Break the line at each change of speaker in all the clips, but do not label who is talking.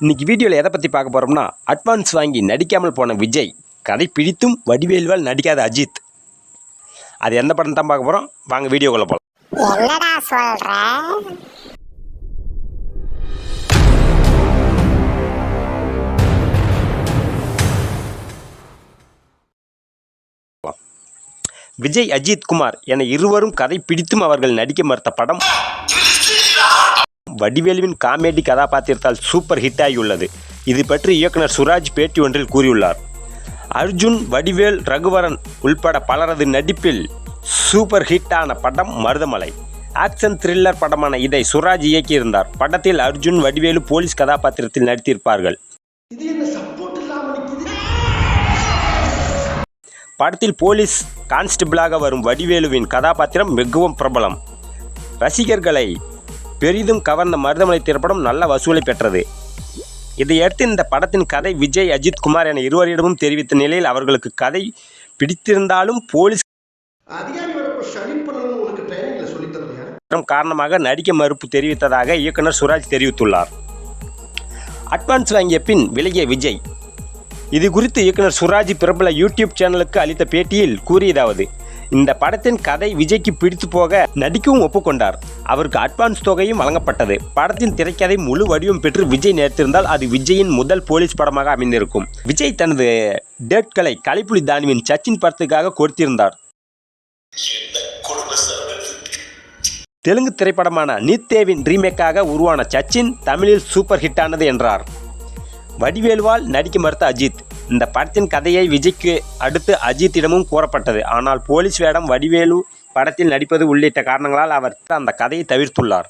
இன்னைக்கு வீடியோவில் எதை பற்றி பார்க்க போகிறோம்னா அட்வான்ஸ் வாங்கி நடிக்காமல் போன விஜய் கதை பிடித்தும் வடிவேல்வால் நடிக்காத அஜித். அது எந்த படம் தான் பார்க்க போகிறோம் வாங்க வீடியோக்குள்ளே போகலாம்
என்னடா
விஜய் அஜித் குமார் என இருவரும் கதை பிடித்தும் அவர்கள் நடிக்க மறுத்த படம். வடிவேலுவின் காமெடி கதாபாத்திரத்தால் சூப்பர் ஹிட் ஆகியுள்ளது. இது பற்றி இயக்குனர் சுராஜ் பேட்டி ஒன்றில் கூறியுள்ளார். அர்ஜுன் வடிவேல் ரகுவரன் உள்பட பலரது நடிப்பில் சூப்பர் ஹிட் ஆன படம் மருதமலை. ஆக்ஷன் த்ரில்லர் படமான இதை சுராஜ் இயக்கியிருந்தார். படத்தில் அர்ஜுன் வடிவேலு போலீஸ் கதாபாத்திரத்தில் நடித்திருப்பார்கள். படத்தில் போலீஸ் கான்ஸ்டபிளாக வரும் வடிவேலுவின் கதாபாத்திரம் மிகவும் பிரபலம். ரசிகர்களை பெரிதும் கவர்ந்த மருதமலை திரைப்படம் நல்ல வசூலை பெற்றது. இதையடுத்து இந்த படத்தின் கதை விஜய் அஜித் குமார் என இருவரிடமும் தெரிவித்த நிலையில் அவர்களுக்கு கதை பிடித்திருந்தாலும் போலீஸ் காரணமாக நடிக்க மறுப்பு தெரிவித்ததாக இயக்குனர் சுராஜ் தெரிவித்துள்ளார். அட்வான்ஸ் வாங்கிய பின் விலகிய விஜய். இது குறித்து இயக்குனர் சுராஜ் பிரபல யூடியூப் சேனலுக்கு அளித்த பேட்டியில் கூறியதாவது இந்த படத்தின் கதை விஜய்க்கு பிடித்து போக நடிக்கவும் ஒப்புக்கொண்டார். அவருக்கு அட்வான்ஸ் தொகையும் வழங்கப்பட்டது. படத்தின் திரைக்கதை முழு வடிவம் பெற்று விஜய் நேர்த்திருந்தால் அது விஜயின் முதல் போலீஸ் படமாக அமைந்திருக்கும். விஜய் தனது டேட்களை கலைப்புலி தானுவின் சச்சின் படத்துக்காக கொடுத்திருந்தார். தெலுங்கு திரைப்படமான நீத்தேவின் ரீமேக்காக உருவான சச்சின் தமிழில் சூப்பர் ஹிட் ஆனது என்றார். வடிவேலுவால் நடிக்க மறுத்த அஜித். இந்த படத்தின் கதையை விஜய்க்கு அடுத்து அஜித்திடமும் கூறப்பட்டது. ஆனால் போலீஸ் வேடம் வடிவேலு படத்தில் நடிப்பது உள்ளிட்ட காரணங்களால் அவர் அந்த கதையை தவிர்த்துள்ளார்.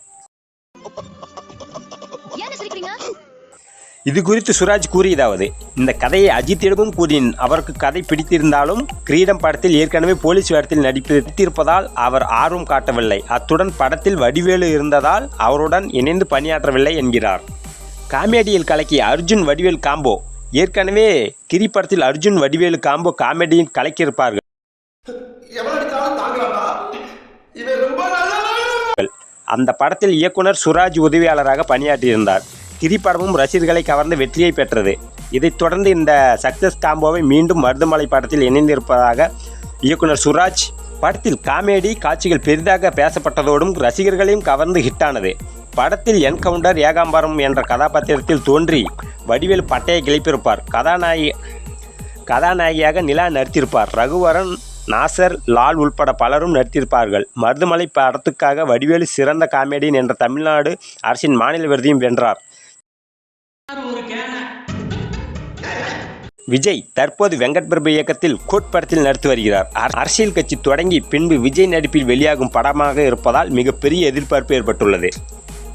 இது குறித்து சுராஜ் கூறியதாவது இந்த கதையை அஜித்திடமும் கூறினேன் அவருக்கு கதை பிடித்திருந்தாலும் கிரீடம் படத்தில் ஏற்கனவே போலீஸ் வேடத்தில் நடித்திருப்பதால் அவர் ஆர்வம் காட்டவில்லை. அத்துடன் படத்தில் வடிவேலு இருந்ததால் அவருடன் இணைந்து பணியாற்றவில்லை என்கிறார். காமெடியில் கலக்கிய அர்ஜுன் வடிவேல் காம்போ. ஏற்கனவே கிரி படத்தில் அர்ஜுன் வடிவேலு காம்போ காமெடியில் கலக்கியிருப்பார்கள். அந்த படத்தில் இயக்குனர் சுராஜ் உதவியாளராக பணியாற்றியிருந்தார். கிரி படமும் ரசிகர்களை கவர்ந்து வெற்றியை பெற்றது. இதைத் தொடர்ந்து இந்த சக்சஸ் காம்போவை மீண்டும் மருதமலை படத்தில் இணைந்திருப்பதாக இயக்குனர் சுராஜ் படத்தில் காமெடி காட்சிகள் பெரிதாக பேசப்பட்டதோடும் ரசிகர்களையும் கவர்ந்து ஹிட்டானது படத்தில் என்கவுண்டர் ஏகாம்பரம் என்ற கதாபாத்திரத்தில் தோன்றி வடிவேல் பட்டையை கிளப்பியிருப்பார். கதாநாயகி கதாநாயகியாக நிலா நடித்திருப்பார். ரகுவரன் நாசர் லால் உள்பட பலரும் நடித்திருப்பார்கள். மருதுமலை படத்துக்காக வடிவேலு சிறந்த காமெடியன் என்ற தமிழ்நாடு அரசின் மாநில விருதையும் வென்றார். விஜய் தற்போது வெங்கட் பிரபு இயக்கத்தில் கோட் படத்தில் நடித்து வருகிறார். அரசியல் கட்சி தொடங்கி பின்பு விஜய் நடிப்பில் வெளியாகும் படமாக இருப்பதால் மிகப்பெரிய எதிர்பார்ப்பு ஏற்பட்டுள்ளது.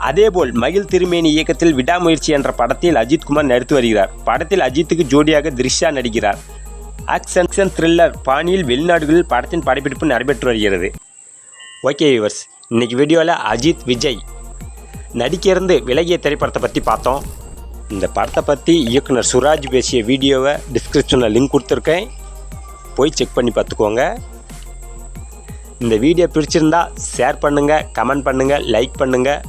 அதேபோல் மகிழ் திருமேனி இயக்கத்தில் விடாமுயற்சி என்ற படத்தில் அஜித்குமார் நடித்து வருகிறார். படத்தில் அஜித்துக்கு ஜோடியாக த்ரிஷா நடிக்கிறார். ஆக்ஷன் த்ரில்லர் பாணியில் வெளிநாடுகளில் படத்தின் படப்பிடிப்பு நடைபெற்று வருகிறது. ஓகே வியூவர்ஸ் இன்னைக்கு வீடியோவில் அஜித் விஜய் நடிக்க இருந்து விலகிய திரைப்படத்தை பற்றி பார்த்தோம். இந்த படத்தை பற்றி இயக்குனர் சுராஜ் பேசிய வீடியோவை டிஸ்கிரிப்ஷனில் லிங்க் கொடுத்துருக்கேன். போய் செக் பண்ணி பார்த்துக்கோங்க. இந்த வீடியோ பிடிச்சிருந்தா ஷேர் பண்ணுங்கள் கமெண்ட் பண்ணுங்கள் லைக் பண்ணுங்கள்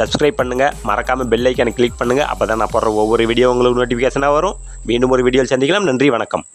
சப்ஸ்கிரைப் பண்ணுங்கள் மறக்காமல் பெல் ஐக்கனை கிளிக் பண்ணுங்கள் அப்போ தான் நான் போடுற ஒவ்வொரு வீடியோ உங்களுக்கு நோட்டிஃபிகேஷனாக வரும். மீண்டும் ஒரு வீடியோவில் சந்திக்கலாம். நன்றி வணக்கம்.